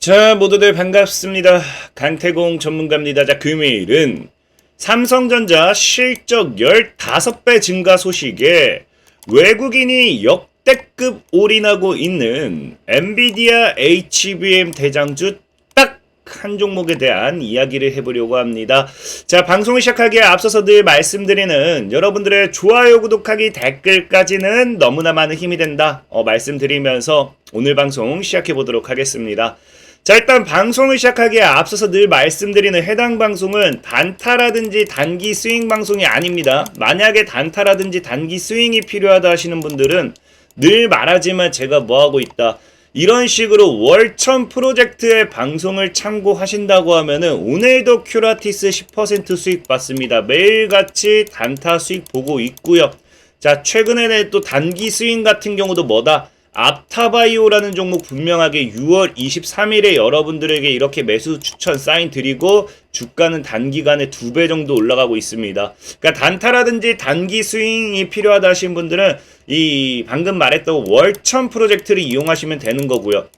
자, 모두들 반갑습니다. 강태공 전문가입니다. 자, 금요일은 삼성전자 실적 15배 증가 소식에 외국인이 역대급 올인하고 있는 엔비디아 HBM 대장주 딱 한 종목에 대한 이야기를 해보려고 합니다. 자, 방송을 시작하기에 앞서서 늘 말씀드리는 여러분들의 좋아요, 구독하기, 댓글까지는 너무나 많은 힘이 된다. 어, 말씀드리면서 오늘 방송 시작해 보도록 하겠습니다. 자, 일단 방송을 시작하기에 앞서서 늘 말씀드리는 해당 방송은 단타라든지 단기 스윙 방송이 아닙니다. 만약에 단타라든지 단기 스윙이 필요하다 하시는 분들은 늘 말하지만 제가 뭐 하고 있다. 이런 식으로 월천 프로젝트의 방송을 참고하신다고 하면은 오늘도 큐라티스 10% 수익 받습니다. 매일같이 단타 수익 보고 있고요. 자, 최근에는 또 단기 스윙 같은 경우도 뭐다? 앞타바이오라는 종목 분명하게 6월 23일에 여러분들에게 이렇게 매수 추천 사인 드리고 주가는 단기간에 두 배 정도 올라가고 있습니다. 그러니까 단타라든지 단기 스윙이 필요하다 하신 분들은 이 방금 말했던 월천 프로젝트를 이용하시면 되는 거고요.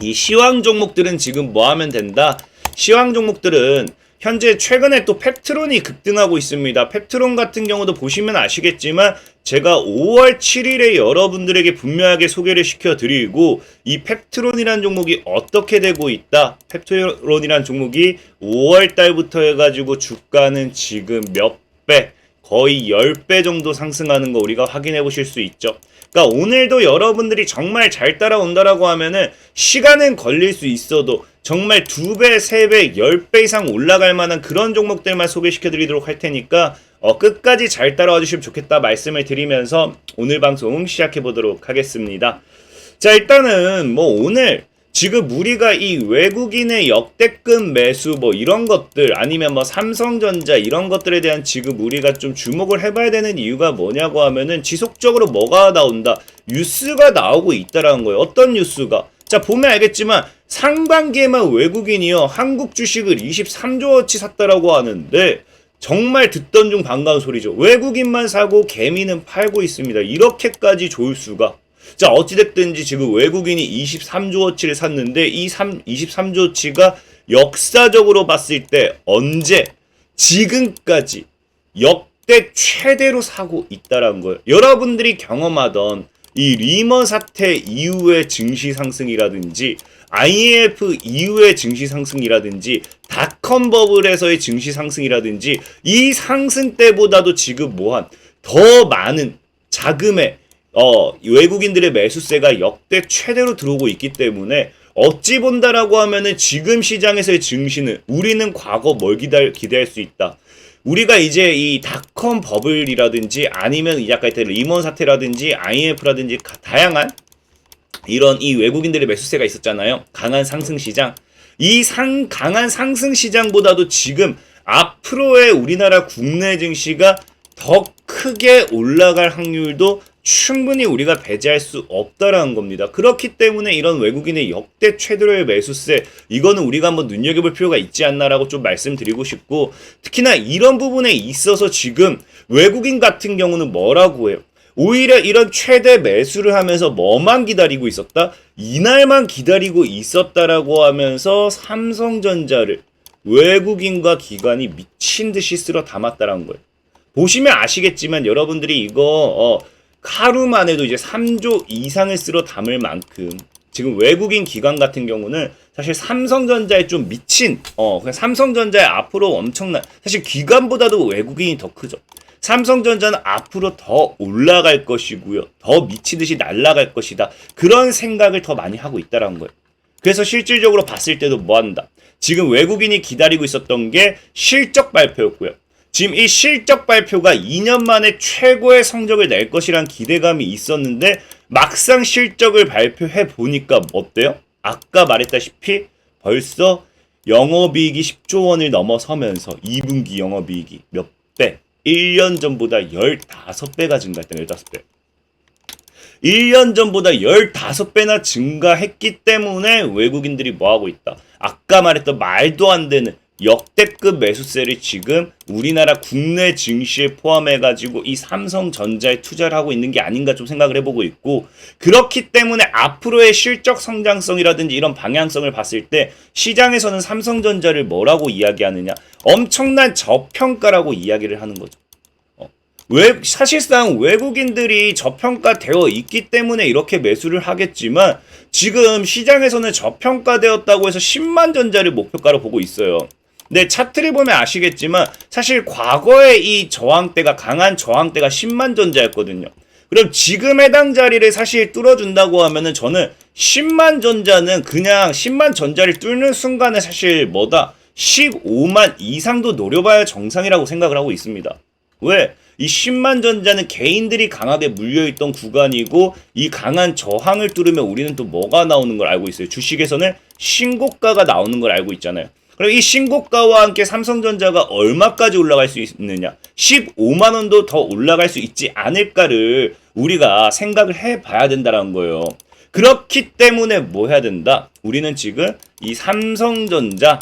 이 시황 종목들은 지금 뭐 하면 된다? 시황 종목들은 현재 최근에 또 펩트론이 급등하고 있습니다. 펩트론 같은 경우도 보시면 아시겠지만 제가 5월 7일에 여러분들에게 분명하게 소개를 시켜드리고 이 펩트론이라는 종목이 어떻게 되고 있다. 펩트론이라는 종목이 5월 달부터 해가지고 주가는 지금 몇 배, 거의 10배 정도 상승하는 거 우리가 확인해 보실 수 있죠. 그러니까 오늘도 여러분들이 정말 잘 따라온다라고 하면은 시간은 걸릴 수 있어도 정말 두 배, 세 배, 열 배 이상 올라갈 만한 그런 종목들만 소개시켜 드리도록 할 테니까 어, 끝까지 잘 따라와 주시면 좋겠다 말씀을 드리면서 오늘 방송 시작해 보도록 하겠습니다. 자, 일단은 뭐 오늘 지금 우리가 이 외국인의 역대급 매수 뭐 이런 것들 아니면 뭐 삼성전자 이런 것들에 대한 지금 우리가 좀 주목을 해봐야 되는 이유가 뭐냐고 하면은 지속적으로 뭐가 나온다 뉴스가 나오고 있다라는 거예요. 어떤 뉴스가? 자 보면 알겠지만 상반기에만 외국인이요 한국 주식을 23조어치 샀다라고 하는데 정말 듣던 중 반가운 소리죠. 외국인만 사고 개미는 팔고 있습니다. 이렇게까지 좋을 수가. 자, 어찌됐든지 지금 외국인이 23조어치를 샀는데 이 3, 23조어치가 역사적으로 봤을 때 언제 지금까지 역대 최대로 사고 있다라는 거예요. 여러분들이 경험하던 이 리먼 사태 이후의 증시 상승이라든지 IMF 이후의 증시 상승이라든지 닷컴 버블에서의 증시 상승이라든지 이 상승 때보다도 지금 뭐한 더 많은 자금의 어, 외국인들의 매수세가 역대 최대로 들어오고 있기 때문에 어찌 본다라고 하면은 지금 시장에서의 증시는 우리는 과거 뭘 기대, 기대할 수 있다. 우리가 이제 이 닷컴 버블이라든지 아니면 이 아까 했던 리먼 사태라든지 IMF라든지 다양한 이런 이 외국인들의 매수세가 있었잖아요. 강한 상승 시장. 이 상, 강한 상승 시장보다도 지금 앞으로의 우리나라 국내 증시가 더 크게 올라갈 확률도 충분히 우리가 배제할 수 없다라는 겁니다. 그렇기 때문에 이런 외국인의 역대 최대로의 매수세 이거는 우리가 한번 눈여겨볼 필요가 있지 않나라고 좀 말씀드리고 싶고 특히나 이런 부분에 있어서 지금 외국인 같은 경우는 뭐라고 해요? 오히려 이런 최대 매수를 하면서 뭐만 기다리고 있었다? 이날만 기다리고 있었다라고 하면서 삼성전자를 외국인과 기관이 미친 듯이 쓸어 담았다라는 거예요. 보시면 아시겠지만 여러분들이 이거 어, 하루만 해도 이제 3조 이상을 쓸어 담을 만큼 지금 외국인 기관 같은 경우는 사실 삼성전자에 좀 미친 어 그냥 삼성전자에 앞으로 엄청난 사실 기관보다도 외국인이 더 크죠. 삼성전자는 앞으로 더 올라갈 것이고요. 더 미치듯이 날아갈 것이다. 그런 생각을 더 많이 하고 있다라는 거예요. 그래서 실질적으로 봤을 때도 뭐 한다. 지금 외국인이 기다리고 있었던 게 실적 발표였고요. 지금 이 실적 발표가 2년 만에 최고의 성적을 낼 것이란 기대감이 있었는데 막상 실적을 발표해 보니까 어때요? 아까 말했다시피 벌써 영업이익이 10조 원을 넘어서면서 2분기 영업이익이 몇 배? 1년 전보다 15배가 증가했다. 15배. 1년 전보다 15배나 증가했기 때문에 외국인들이 뭐 하고 있다. 아까 말했던 말도 안 되는 역대급 매수세를 지금 우리나라 국내 증시에 포함해가지고 이 삼성전자에 투자를 하고 있는 게 아닌가 좀 생각을 해보고 있고 그렇기 때문에 앞으로의 실적 성장성이라든지 이런 방향성을 봤을 때 시장에서는 삼성전자를 뭐라고 이야기하느냐 엄청난 저평가라고 이야기를 하는 거죠. 왜 사실상 외국인들이 저평가되어 있기 때문에 이렇게 매수를 하겠지만 지금 시장에서는 저평가되었다고 해서 10만 전자를 목표가로 보고 있어요. 근데 차트를 보면 아시겠지만 사실 과거에 이 저항대가 강한 저항대가 10만 전자였거든요. 그럼 지금 해당 자리를 사실 뚫어준다고 하면은 저는 10만 전자는 그냥 10만 전자를 뚫는 순간에 사실 뭐다 15만 이상도 노려봐야 정상이라고 생각을 하고 있습니다. 왜? 이 10만 전자는 개인들이 강하게 물려있던 구간이고 이 강한 저항을 뚫으면 우리는 또 뭐가 나오는 걸 알고 있어요. 주식에서는 신고가가 나오는 걸 알고 있잖아요. 그럼 이 신고가와 함께 삼성전자가 얼마까지 올라갈 수 있느냐? 15만 원도 더 올라갈 수 있지 않을까를 우리가 생각을 해 봐야 된다는 거예요. 그렇기 때문에 뭐 해야 된다? 우리는 지금 이 삼성전자를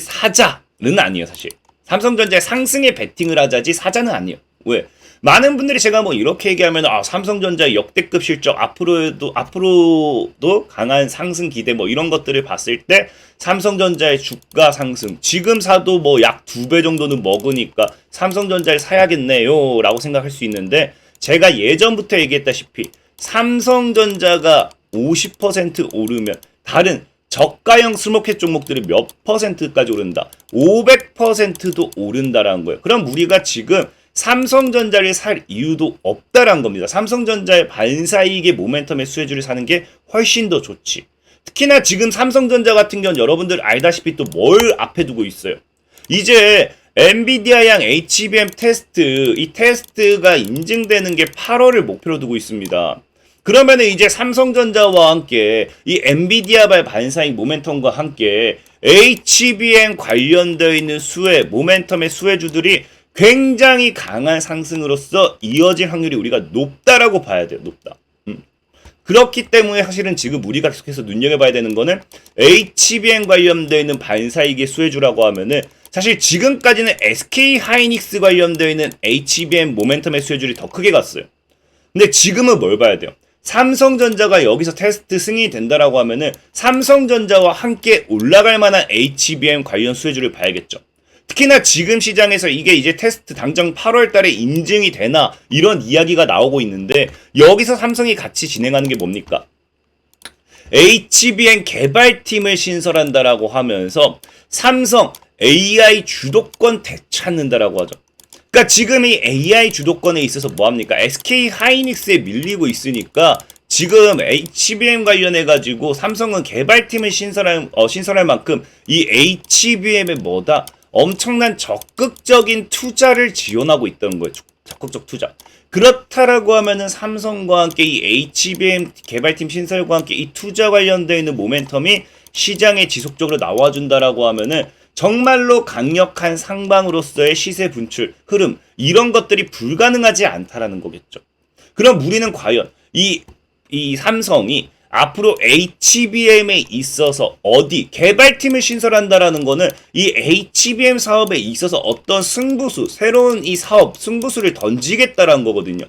사자는 아니에요, 사실. 삼성전자의 상승에 베팅을 하자지 사자는 아니에요. 왜? 많은 분들이 제가 뭐 이렇게 얘기하면 아 삼성전자 역대급 실적 앞으로도 앞으로도 강한 상승 기대 뭐 이런 것들을 봤을 때 삼성전자의 주가 상승 지금 사도 뭐 약 두 배 정도는 먹으니까 삼성전자를 사야겠네요라고 생각할 수 있는데 제가 예전부터 얘기했다시피 삼성전자가 50% 오르면 다른 저가형 스모켓 종목들이 몇 퍼센트까지 오른다? 500%도 오른다라는 거예요. 그럼 우리가 지금 삼성전자를 살 이유도 없다라는 겁니다. 삼성전자의 반사이익의 모멘텀의 수혜주를 사는 게 훨씬 더 좋지. 특히나 지금 삼성전자 같은 경우는 여러분들 알다시피 또 뭘 앞에 두고 있어요. 이제 엔비디아양 HBM 테스트, 이 테스트가 인증되는 게 8월을 목표로 두고 있습니다. 그러면 이제 삼성전자와 함께 이 엔비디아발 반사익 모멘텀과 함께 HBM 관련되어 있는 수혜, 모멘텀의 수혜주들이 굉장히 강한 상승으로서 이어질 확률이 우리가 높다라고 봐야 돼요. 높다. 음. 그렇기 때문에 사실은 지금 우리가 계속해서 눈여겨봐야 되는 거는 HBM 관련되어 있는 반사익의 수혜주라고 하면은 사실 지금까지는 SK 하이닉스 관련되어 있는 HBM 모멘텀의 수혜주들이 더 크게 갔어요. 근데 지금은 뭘 봐야 돼요? 삼성전자가 여기서 테스트 승인이 된다라고 하면은 삼성전자와 함께 올라갈 만한 HBM 관련 수혜주를 봐야겠죠. 특히나 지금 시장에서 이게 이제 테스트 당장 8월 달에 인증이 되나 이런 이야기가 나오고 있는데 여기서 삼성이 같이 진행하는 게 뭡니까? HBM 개발팀을 신설한다라고 하면서 삼성 AI 주도권 되찾는다라고 하죠. 그러니까 지금 이 AI 주도권에 있어서 뭐 합니까? SK 하이닉스에 밀리고 있으니까 지금 HBM 관련해 가지고 삼성은 개발팀을 신설할 어, 신설할 만큼 이 HBM에 뭐다 엄청난 적극적인 투자를 지원하고 있다는 거예요. 적극적 투자. 그렇다라고 하면은 삼성과 함께 이 HBM 개발팀 신설과 함께 이 투자 관련되어 있는 모멘텀이 시장에 지속적으로 나와준다라고 하면은 정말로 강력한 상방으로서의 시세 분출, 흐름, 이런 것들이 불가능하지 않다라는 거겠죠. 그럼 우리는 과연 이, 이 삼성이 앞으로 HBM에 있어서 어디 개발팀을 신설한다라는 거는 이 HBM 사업에 있어서 어떤 승부수, 새로운 이 사업 승부수를 던지겠다라는 거거든요.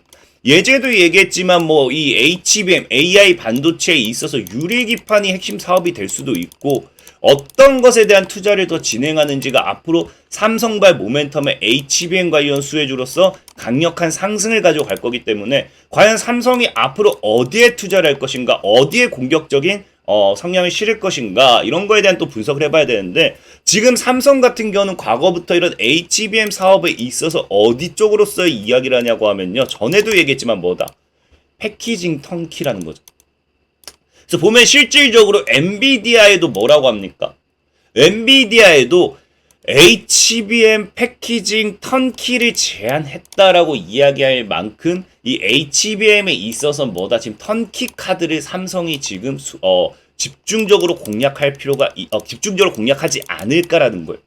예제도 얘기했지만 뭐 이 HBM AI 반도체에 있어서 유리 기판이 핵심 사업이 될 수도 있고 어떤 것에 대한 투자를 더 진행하는지가 앞으로 삼성발 모멘텀의 HBM 관련 수혜주로서 강력한 상승을 가져갈 거기 때문에 과연 삼성이 앞으로 어디에 투자를 할 것인가, 어디에 공격적인 어, 성향을 실을 것인가 이런 거에 대한 또 분석을 해봐야 되는데 지금 삼성 같은 경우는 과거부터 이런 HBM 사업에 있어서 어디 쪽으로서의 이야기를 하냐고 하면요 전에도 얘기했지만 뭐다 패키징 턴키라는 거죠. 그래서 보면 실질적으로 엔비디아에도 뭐라고 합니까? 엔비디아에도 HBM 패키징 턴키를 제한했다라고 이야기할 만큼 이 HBM에 있어서 뭐다 지금 턴키 카드를 삼성이 지금 수, 어, 집중적으로 공략할 필요가 이- 어, 집중적으로 공략하지 않을까라는 거예요.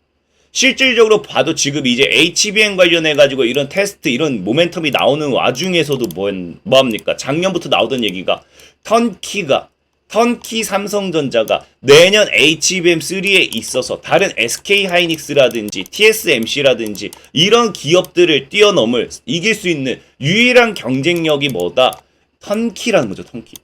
실질적으로 봐도 지금 이제 HBM 관련해 가지고 이런 테스트 이런 모멘텀이 나오는 와중에서도 뭐, 뭐 합니까? 작년부터 나오던 얘기가 턴키가 턴키 삼성전자가 내년 HBM3에 있어서 다른 SK 하이닉스라든지 TSMC라든지 이런 기업들을 뛰어넘을 이길 수 있는 유일한 경쟁력이 뭐다? 턴키라는 거죠, 턴키.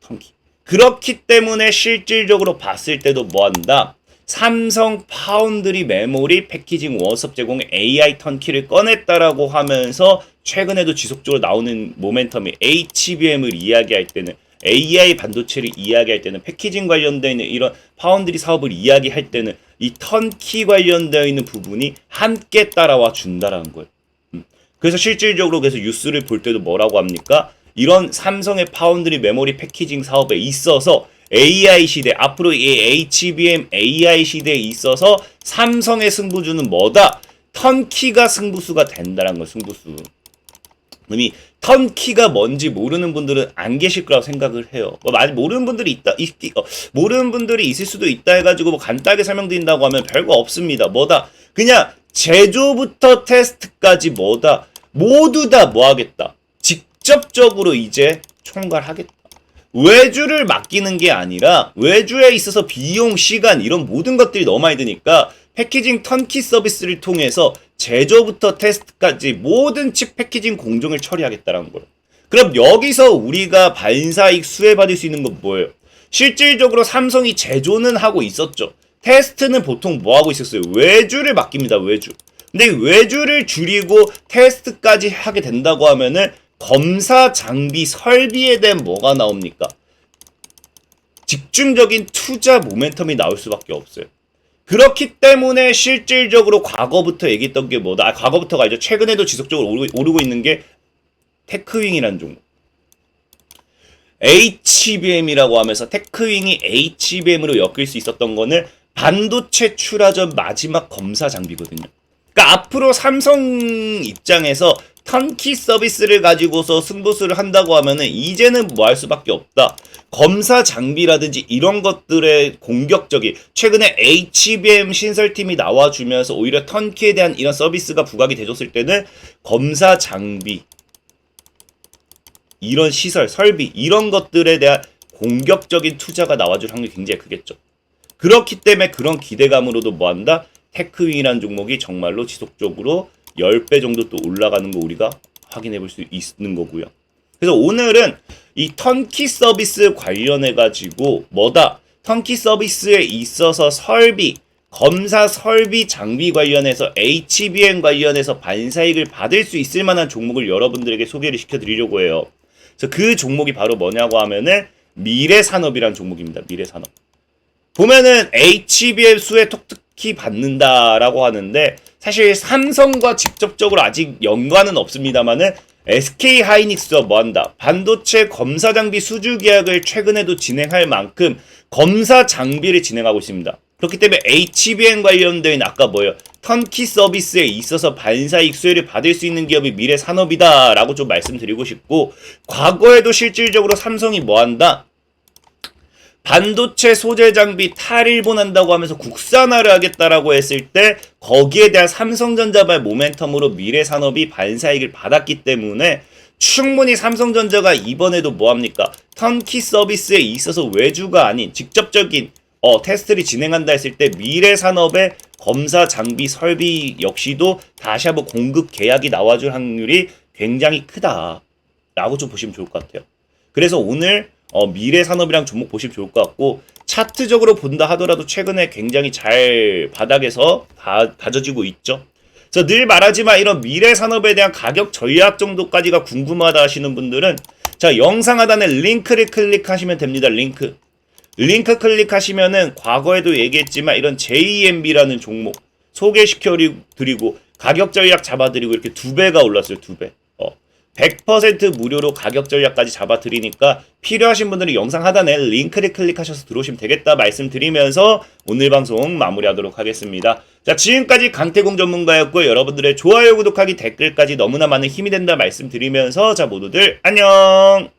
턴키. 그렇기 때문에 실질적으로 봤을 때도 뭐 한다? 삼성 파운드리 메모리 패키징 원섭 제공의 AI 턴키를 꺼냈다라고 하면서 최근에도 지속적으로 나오는 모멘텀이 HBM을 이야기할 때는 AI 반도체를 이야기할 때는 패키징 관련되어 있는 이런 파운드리 사업을 이야기할 때는 이 턴키 관련되어 있는 부분이 함께 따라와 준다라는 거예요. 음. 그래서 실질적으로 그래서 뉴스를 볼 때도 뭐라고 합니까? 이런 삼성의 파운드리 메모리 패키징 사업에 있어서 AI 시대 앞으로 이 HBM AI 시대에 있어서 삼성의 승부주는 뭐다? 턴키가 승부수가 된다는 거 승부수. 이미 턴키가 뭔지 모르는 분들은 안 계실 거라고 생각을 해요. 뭐 많이 모르는 분들이 있다, 있, 어, 모르는 분들이 있을 수도 있다 해가지고 뭐 간단하게 설명드린다고 하면 별거 없습니다. 뭐다? 그냥 제조부터 테스트까지 뭐다? 모두 다 뭐 하겠다? 직접적으로 이제 총괄하겠다. 외주를 맡기는 게 아니라 외주에 있어서 비용, 시간 이런 모든 것들이 너무 많이 드니까 패키징 턴키 서비스를 통해서 제조부터 테스트까지 모든 칩 패키징 공정을 처리하겠다라는 거예요. 그럼 여기서 우리가 반사익 수혜받을 수 있는 건 뭐예요? 실질적으로 삼성이 제조는 하고 있었죠. 테스트는 보통 뭐 하고 있었어요? 외주를 맡깁니다, 외주. 근데 외주를 줄이고 테스트까지 하게 된다고 하면은 검사 장비 설비에 대한 뭐가 나옵니까? 집중적인 투자 모멘텀이 나올 수밖에 없어요. 그렇기 때문에 실질적으로 과거부터 얘기했던 게 뭐다? 아, 과거부터가 아니죠. 최근에도 지속적으로 오르고, 오르고 있는 게 테크윙이라는 종목. HBM이라고 하면서 테크윙이 HBM으로 엮일 수 있었던 거는 반도체 출하전 마지막 검사 장비거든요. 그러니까 앞으로 삼성 입장에서 턴키 서비스를 가지고서 승부수를 한다고 하면은 이제는 뭐 할 수밖에 없다. 검사 장비라든지 이런 것들의 공격적인 최근에 HBM 신설팀이 나와주면서 오히려 턴키에 대한 이런 서비스가 부각이 돼줬을 때는 검사 장비 이런 시설 설비 이런 것들에 대한 공격적인 투자가 나와줄 확률이 굉장히 크겠죠. 그렇기 때문에 그런 기대감으로도 뭐한다? 테크윙이라는 종목이 정말로 지속적으로 10배 정도 또 올라가는 거 우리가 확인해 볼 수 있는 거고요. 그래서 오늘은 이 턴키 서비스 관련해 가지고 뭐다? 턴키 서비스에 있어서 설비, 검사 설비 장비 관련해서 HBM 관련해서 반사익을 받을 수 있을 만한 종목을 여러분들에게 소개를 시켜 드리려고 해요. 그래서 그 종목이 바로 뭐냐고 하면은 미래 산업이라는 종목입니다. 미래 산업. 보면은 HBM 수에 톡톡히 받는다라고 하는데 사실 삼성과 직접적으로 아직 연관은 없습니다만은 SK 하이닉스와 뭐한다 반도체 검사 장비 수주 계약을 최근에도 진행할 만큼 검사 장비를 진행하고 있습니다. 그렇기 때문에 HBM 관련된 아까 뭐예요? 턴키 서비스에 있어서 반사익 수혜를 받을 수 있는 기업이 미래 산업이다라고 좀 말씀드리고 싶고 과거에도 실질적으로 삼성이 뭐한다? 반도체 소재 장비 탈일본한다고 하면서 국산화를 하겠다라고 했을 때 거기에 대한 삼성전자발 모멘텀으로 미래 산업이 반사익을 받았기 때문에 충분히 삼성전자가 이번에도 뭐합니까? 턴키 서비스에 있어서 외주가 아닌 직접적인 어, 테스트를 진행한다 했을 때 미래 산업의 검사 장비 설비 역시도 다시 한번 공급 계약이 나와줄 확률이 굉장히 크다라고 좀 보시면 좋을 것 같아요. 그래서 오늘 어, 미래 산업이랑 종목 보시면 좋을 것 같고 차트적으로 본다 하더라도 최근에 굉장히 잘 바닥에서 다, 다져지고 있죠. 그래서 늘 말하지만 이런 미래 산업에 대한 가격 전략 정도까지가 궁금하다 하시는 분들은 자 영상 하단에 링크를 클릭하시면 됩니다. 링크 링크 클릭하시면은 과거에도 얘기했지만 이런 JMB라는 종목 소개시켜 드리고 가격 전략 잡아드리고 이렇게 두 배가 올랐어요. 두 배. 100% 무료로 가격 전략까지 잡아드리니까 필요하신 분들은 영상 하단에 링크를 클릭하셔서 들어오시면 되겠다 말씀드리면서 오늘 방송 마무리하도록 하겠습니다. 자 지금까지 강태공 전문가였고 여러분들의 좋아요 구독하기 댓글까지 너무나 많은 힘이 된다 말씀드리면서 자 모두들 안녕